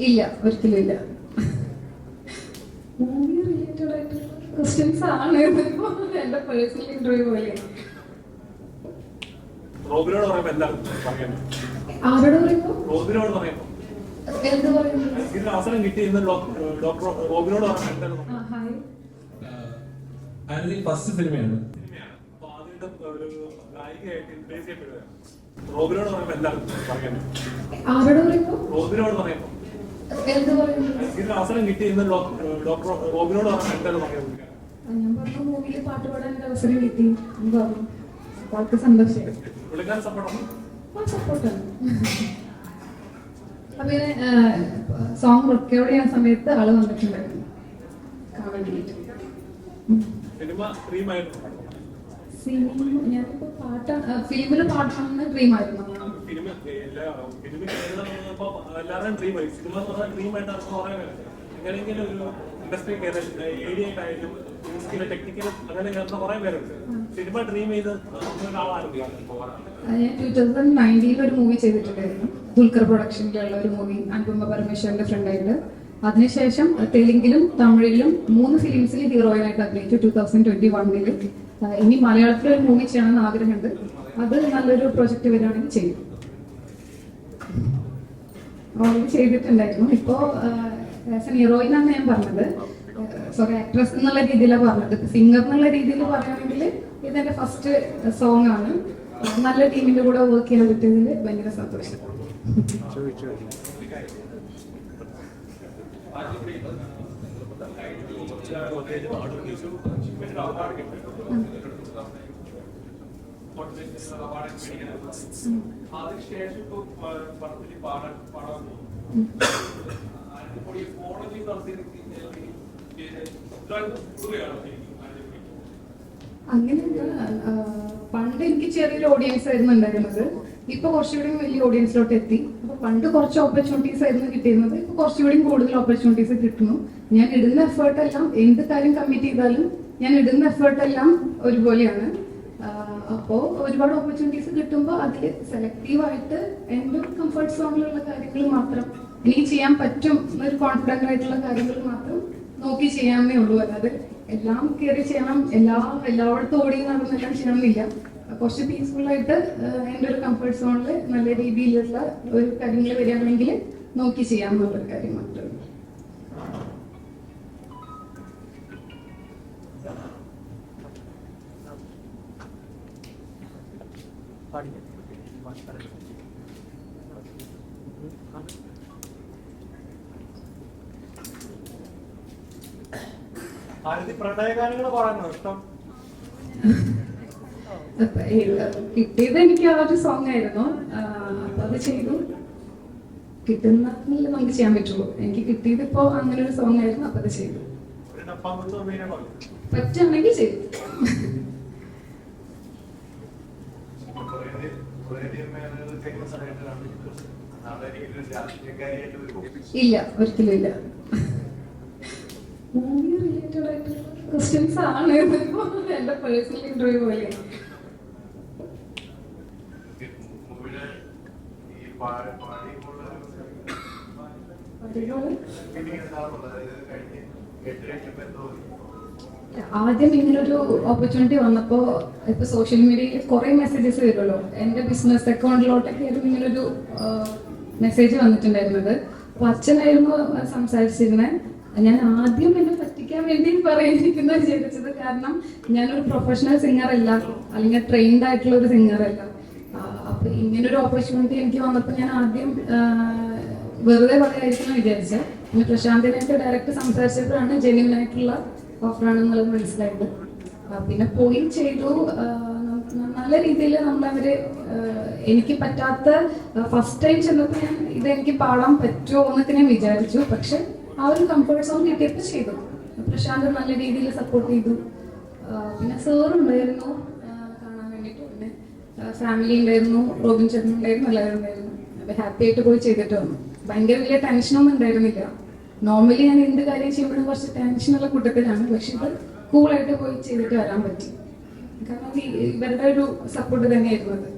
ഇല്ല ഒരിക്കലും ഇല്ല. മൂവി റിലേറ്റഡ് ആയിട്ടുള്ള ക്വസ്റ്റ്യൻസ് ആണ്. എന്റെ പേഴ്സണൽ ഇന്റർവ്യൂ പോലെ. ആരോട് പറയുമ്പോ എന്ത് പറയുന്നു? ഇതിന് അവസരം കിട്ടിയിരുന്ന ഡോക്ടർ റോബിനോട് ഹായ് ഫസ്റ്റ് സിനിമയാണ് ഒരു നായികയായിട്ട് introduce ചെയ്യപ്പെടുകയാണ്. റോബിനോട് റോബിനോട് ഇതിന് അവസരം ഡോക്ടർ റോബിനോട് എന്താണ് ഞാൻ പറഞ്ഞ മൂവിയിൽ പാട്ട് പാടാൻ ഒരു അവസരം കിട്ടി. എന്ന് പറഞ്ഞു? അപ്പൊ ആൾക്ക് സന്തോഷമായി പുള്ളിക്കാരൻ സപ്പോർട്ടാണ് ആ സപ്പോർട്ടാണ് അപ്പൊ ഇങ്ങനെ സോങ് റെക്കോർഡ് ചെയ്യാൻ സമയത്ത് ആൾ വന്നിട്ടുണ്ടായിരുന്നു. കാണാൻ വേണ്ടിയിട്ട്. സിനിമ സിനിമ ഞാനിപ്പോ പാട്ടാണ് ഫിലിമിൽ പാടണമെന്ന് ഡ്രീമായിരുന്നു ഫിലിം എല്ലാ ഫിലിം കേരളപ്പോ എല്ലാവരുടെയും ഡ്രീമായി സിനിമ എന്ന് പറഞ്ഞാൽ ഡ്രീമായിട്ട് നമുക്ക് പറയാൻ പറ്റില്ല എങ്ങനെയെങ്കിലും ഒരു ഇൻഡസ്ട്രി കയറാൻ ഏരിയ ആയിട്ടായാലും സ്കിൽ ടെക്നിക്കൽ അങ്ങനെ ചേർന്ന് കുറെ പേരുണ്ട്. സിനിമ ഡ്രീം ചെയ്ത് ഞാൻ ടൂ തൗസൻഡ് നയന്റീനിൽ ഒരു മൂവി ചെയ്തിട്ടുണ്ടായിരുന്നു. ദുൽഖർ പ്രൊഡക്ഷനിലുള്ള ഒരു മൂവി അനുപമ പരമേശ്വരന്റെ ഫ്രണ്ടായിട്ട് അതിനുശേഷം തെലുങ്കിലും തമിഴിലും മൂന്ന് ഫിലിംസിൽ ഹീറോയിനായിട്ട് അഭിനയിച്ചു. ടൂ തൗസൻഡ് ട്വന്റി വണ്ണിൽ ഇനി മലയാളത്തിൽ ഒരു മൂവി ചെയ്യണമെന്ന് ആഗ്രഹമുണ്ട്. അത് നല്ലൊരു പ്രൊജക്ട് വരികയാണെങ്കിൽ ചെയ്യും. ഓൾറെഡി ചെയ്തിട്ടുണ്ടായിരുന്നു. ഇപ്പോ ആസ് എൻ ഹീറോയിൻ ആണ് ഞാൻ പറഞ്ഞത്. സോറി ആക്ട്രസ് എന്നുള്ള രീതിയിലാണ് പറഞ്ഞത്. സിംഗർ എന്നുള്ള രീതിയിൽ പറയുകയാണെങ്കിൽ ഇതെന്റെ ഫസ്റ്റ് സോങ് ആണ്. നല്ല ടീമിന്റെ കൂടെ വർക്ക് ചെയ്യാൻ പറ്റിയതിൽ ഭയങ്കര സന്തോഷം. ആ, പണ്ട് എനിക്ക് ചെറിയൊരു ഓഡിയൻസ് ആയിരുന്നു ഉണ്ടായിരുന്നത്. ഇപ്പൊ കുറച്ചുകൂടി വലിയ ഓഡിയൻസിലോട്ട് എത്തി അപ്പൊ പണ്ട് കുറച്ച് ഓപ്പർച്യൂണിറ്റീസ് ആയിരുന്നു കിട്ടിയിരുന്നത്. ഇപ്പൊ കുറച്ചുകൂടി കൂടുതൽ ഓപ്പർച്യൂണിറ്റീസ് കിട്ടുന്നു. ഞാൻ ഇടുന്ന എഫേർട്ട് എല്ലാം എന്ത് കാര്യം കമ്മിറ്റ് ചെയ്താലും ഞാൻ ഇടുന്ന എഫേർട്ട് എല്ലാം ഒരുപോലെയാണ്. അപ്പോ ഒരുപാട് ഓപ്പർച്യൂണിറ്റീസ് കിട്ടുമ്പോൾ അതിൽ സെലക്റ്റീവ് ആയിട്ട് എന്റെ കംഫർട്ട് സോണിലുള്ള കാര്യങ്ങൾ മാത്രം എനിക്ക് ചെയ്യാൻ പറ്റും എന്നൊരു കോൺഫിഡന്റ് ആയിട്ടുള്ള കാര്യങ്ങൾ മാത്രം നോക്കി ചെയ്യാമെന്നേ ഉള്ളൂ. അല്ലാതെ എല്ലാം കയറി ചെയ്യണം എല്ലാ എല്ലായിടത്തും ഓടി നടന്നെല്ലാം ചെയ്യണമെന്നില്ല. കുറച്ച് പീസ്ഫുൾ ആയിട്ട് എന്റെ ഒരു കംഫർട്ട് സോണിൽ നല്ല രീതിയിലുള്ള ഒരു കാര്യങ്ങൾ വരികയാണെങ്കിൽ നോക്കി ചെയ്യാമെന്നുള്ളൊരു കാര്യം മാത്രമേ ഭാരതി പ്രണയഗാനങ്ങൾ പാടാനോ? ഇഷ്ടം? കിട്ടിയത് എനിക്ക് ആ ഒരു സോങ് ആയിരുന്നു. അപ്പൊ അത് ചെയ്തു. കിട്ടുന്നതിൽ നമുക്ക് ചെയ്യാൻ പറ്റുള്ളൂ. എനിക്ക് കിട്ടിയത് ഇപ്പോ അങ്ങനെ ഒരു സോങ് ആയിരുന്നു അപ്പൊ അത് ചെയ്തു. പറ്റുകയാണെങ്കിൽ ചെയ്തു. ഇല്ല ഒരിക്കലും ഇല്ല. റിലേറ്റഡ് ആയിട്ടുള്ള ക്വസ്റ്റ്യൻസ് ആണ്. എന്റെ പേഴ്സണൽ ഇന്റർവ്യൂ പോലെ. ആദ്യം ഇങ്ങനൊരു ഓപ്പർച്യൂണിറ്റി വന്നപ്പോ ഇപ്പൊ സോഷ്യൽ മീഡിയയിൽ കുറെ മെസ്സേജസ് വരുമല്ലോ എന്റെ ബിസിനസ് അക്കൗണ്ടിലോട്ടൊക്കെ ആയിരുന്നു ഇങ്ങനൊരു മെസ്സേജ് വന്നിട്ടുണ്ടായിരുന്നത്. അപ്പൊ അച്ഛനായിരുന്നു സംസാരിച്ചിരുന്നത് ഞാൻ ആദ്യം എന്നെ പറ്റിക്കാൻ വേണ്ടി പറയുന്നിരിക്കുന്ന വിചാരിച്ചത് കാരണം ഞാനൊരു പ്രൊഫഷണൽ സിംഗർ അല്ല. അല്ലെങ്കിൽ ട്രെയിൻഡ് ആയിട്ടുള്ള ഒരു സിംഗർ അല്ല. അപ്പൊ ഇങ്ങനൊരു ഓപ്പർച്യൂണിറ്റി എനിക്ക് വന്നപ്പോൾ ഞാൻ ആദ്യം വെറുതെ പറയായിരിക്കും വിചാരിച്ചത് പിന്നെ പ്രശാന്തിനായിട്ട് ഡയറക്റ്റ് സംസാരിച്ചപ്പോഴാണ് ജെന്യൂൻ ആയിട്ടുള്ള ഓഫറാണെന്നുള്ളത് മനസ്സിലായത്. പിന്നെ പോയി ചെയ്തു. നല്ല രീതിയിൽ നമ്മളവര് എനിക്ക് പറ്റാത്ത ഫസ്റ്റ് ടൈം ചെന്നപ്പോൾ ഞാൻ ഇതെനിക്ക് പാടാൻ പറ്റുമോ എന്നൊക്കെ ഞാൻ വിചാരിച്ചു. പക്ഷെ ആ ഒരു കംഫർട്ട് സോൺ കിട്ടിയപ്പോൾ ചെയ്തു. പ്രശാന്ത് നല്ല രീതിയിൽ സപ്പോർട്ട് ചെയ്തു. പിന്നെ പിന്നെ സാറും ഉണ്ടായിരുന്നു ആ, കാണാൻ വേണ്ടിയിട്ട് പിന്നെ ഫാമിലി ഉണ്ടായിരുന്നു റോബിൻ ചേട്ടൻ ഉണ്ടായിരുന്നു എല്ലാവരും ഉണ്ടായിരുന്നു. ഹാപ്പി ആയിട്ട് പോയി ചെയ്തിട്ട് വന്നു. ഭയങ്കര വലിയ ടെൻഷനൊന്നും ഉണ്ടായിരുന്നില്ല. നോർമലി ഞാൻ എന്ത് കാര്യം ചെയ്യുമ്പോഴും കുറച്ച് ടെൻഷനുള്ള കൂട്ടത്തിലാണ്. പക്ഷെ ഇത് കൂളായിട്ട് പോയി ചെയ്തിട്ട് വരാൻ പറ്റി. കാരണം ഇവരുടെ ഒരു സപ്പോർട്ട് തന്നെയായിരുന്നു അത്.